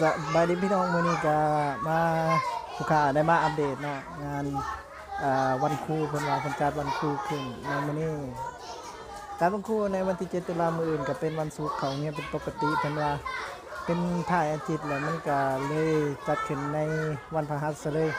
สบายดีพี่น้องมือนี้ก็มาผู้ค้าได้มาอัปเดตนะงานวันครูเพิ่นว่าเพิ่นจัดวันครูขึ้นในมือนี้การวันครูในวันที่7ตุลาคมมื้ออื่นก็เป็นวันศุกร์เขาเงียเป็นปกติเพิ่นว่าเป็นถ่ายอาทิตย์แล้วมันก็เลยจัดขึ้นในวันพฤหัสเลย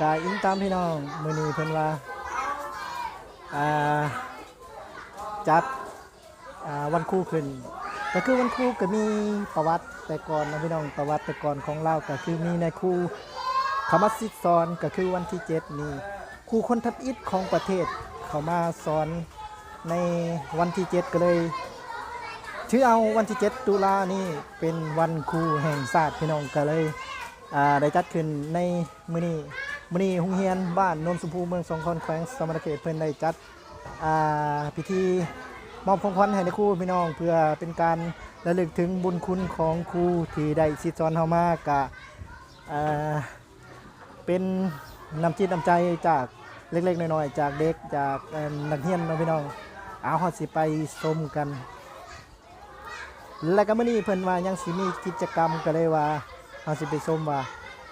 ก็อิงตามพี่น้องมือนี้เพิ่นว่าจัดวันครูขึ้น ก็คือวันครูก็มีประวัติแต่ก่อนนะพี่น้องประวัติแต่ก่อนของเราก็คือมีในครูคำว่าซิดสอนก็คือวันที่เจ็ดนี่ครูคนทับอิฐของประเทศเขามาสอนในวันที่เจ็ดก็เลยถือเอาวันที่เจ็ดตุลานี่เป็นวันครูแห่งชาติพี่น้องก็เลยได้จัดขึ้นในมื้อนี้มื้อนี้โรงเรียนบ้านนนสุภูเมืองสองคอนแขวงสมรเขตเพิ่นได้จัดพิธี มอบของขวัญให้ในครูพี่น้องเพื่อเป็นการระลึกถึงบุญคุณของครูที่ได้สิสอนเฮามากะเป็นน้ำจิตน้ำใจจากเล็กๆน้อยๆจากเด็กจากนักเรียนเนาะพี่น้องเอาเฮาสิไปชมกัน และก็มื้อนี้เพิ่นว่ายังสิมีกิจกรรมก็เลยว่าเฮาสิไปชมว่า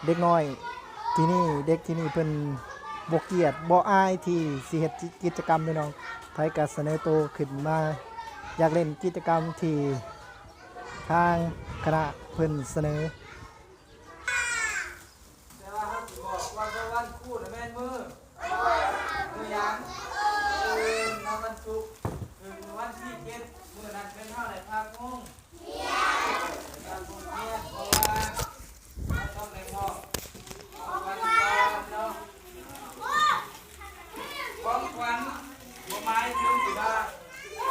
เด็กน้อยที่นี่เด็กที่นี่เพิ่น บกเกียดบ่อายที่สิเฮ็ดกิจกรรมพี่น้องไทยก็เสนอตัวขึ้นมา อยากเล่นกิจกรรมที่ทางคณะเพิ่นเสนอ แต่ว่าเขาสิบอกว่าเป็นวันคู่นะแม่นมือมือหยังเออนะวันศุกร์ถึงวันที่เจ็ดมือนั้นเป็นเท่าไหร่พักงงการพงเนียนเพราะว่าเราต้องในหม้อเอาวันก่อนเนาะของขวัญบัวไม้ถึงสิว่า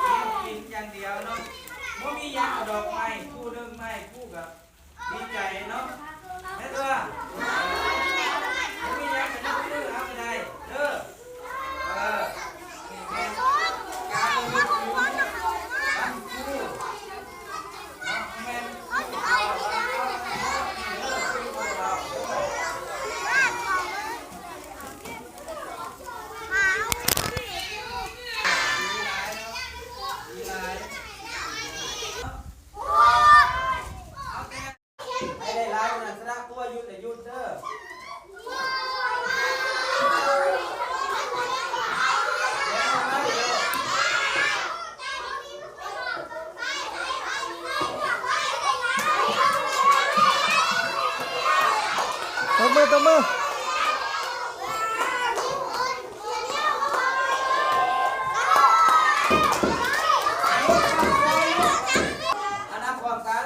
เลี้ยงกินอย่างเดียวเนาะบ่มีหยังเอาดอกไม้คู่หนึงไม้คู่กับ ดีใจเนาะแม่ตัว มีอย่างกันนะเด้อเอาไปได้เด้อเออนี่แม่การลงทุนตั้งคู่เอาแม่เอาเอาเอาเอาแต่ให้ได้หลายคนน่ะสระตัวหยุดแต่หยุดเด้อ ตบมือตบมือ อันนับความกัน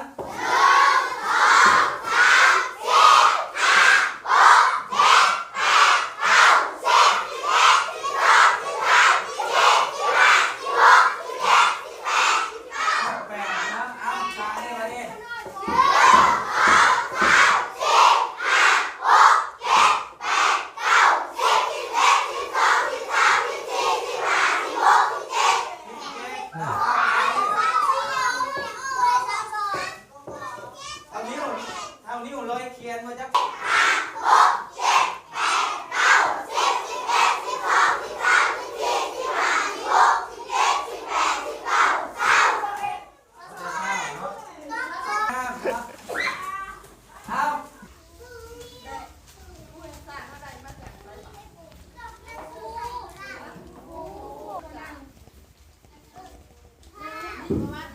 แปดนะเอาตายได้มาดิเอานิ้วเอานิ้วลอยเคียนมาจับเอา เ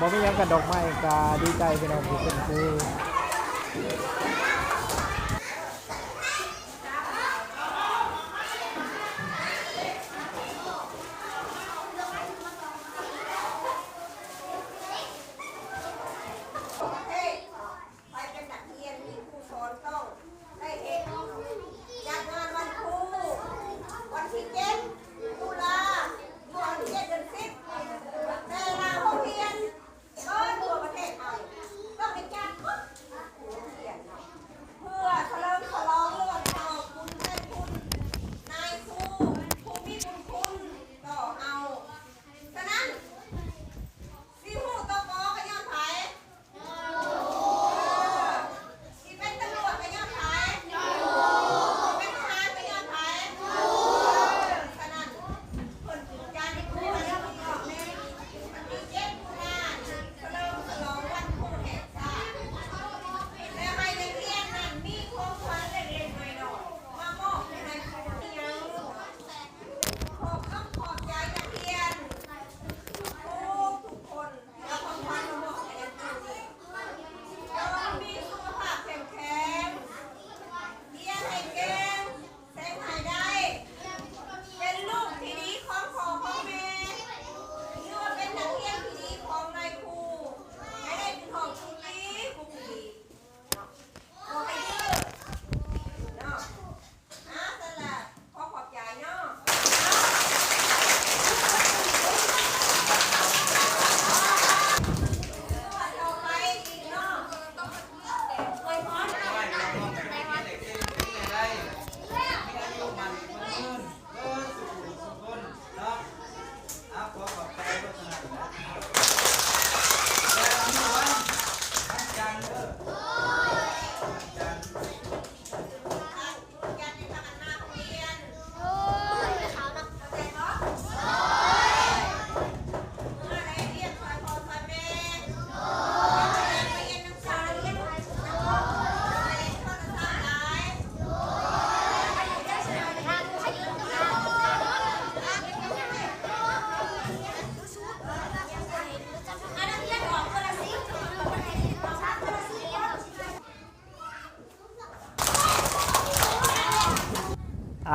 บ่มียังกันดอกไม้กาดีใจพี่น้องที่เป็นครู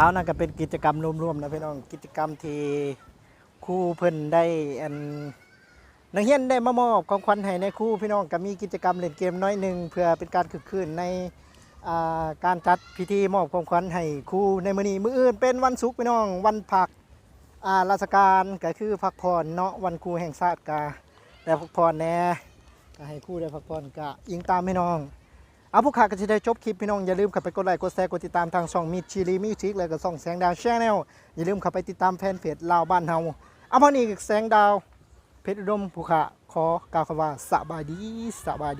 เอานั่นก็เป็นกิจกรรมรวมๆนะพี่น้องกิจกรรมที่ครูเพิ่นได้อันนักเรียนได้มามอบของขวัญให้ในครูพี่น้องก็มีกิจกรรมเล่นเกมน้อยหนึ่งเพื่อเป็นการคึกคืนในอ่าการจัดพิธีมอบของขวัญให้ครูในมื้อนี้มื้ออื่นเป็นวันศุกร์พี่น้องวันพักอ่าราชการก็คือพักผ่อนเนาะวันครูแห่งชาติก็ได้พักผ่อนแหน่ก็ให้ครูได้พักผ่อนก็ยิงตามพี่น้อง เอาผู้ขาก็จะได้จบคลิปพี่น้องอย่าลืมเข้าไปกดไลค์กดแชร์กดติดตามทางช่องมิดชิลีมิวสิกแล้วก็ช่องแสงดาวชแนลอย่าลืมเข้าไปติดตามแฟนเพจลาวบ้านเฮาเอาพอนี้แสงดาวเพชรอุดมผู้ขาขอกล่าวคำว่าสบายดีสบายดี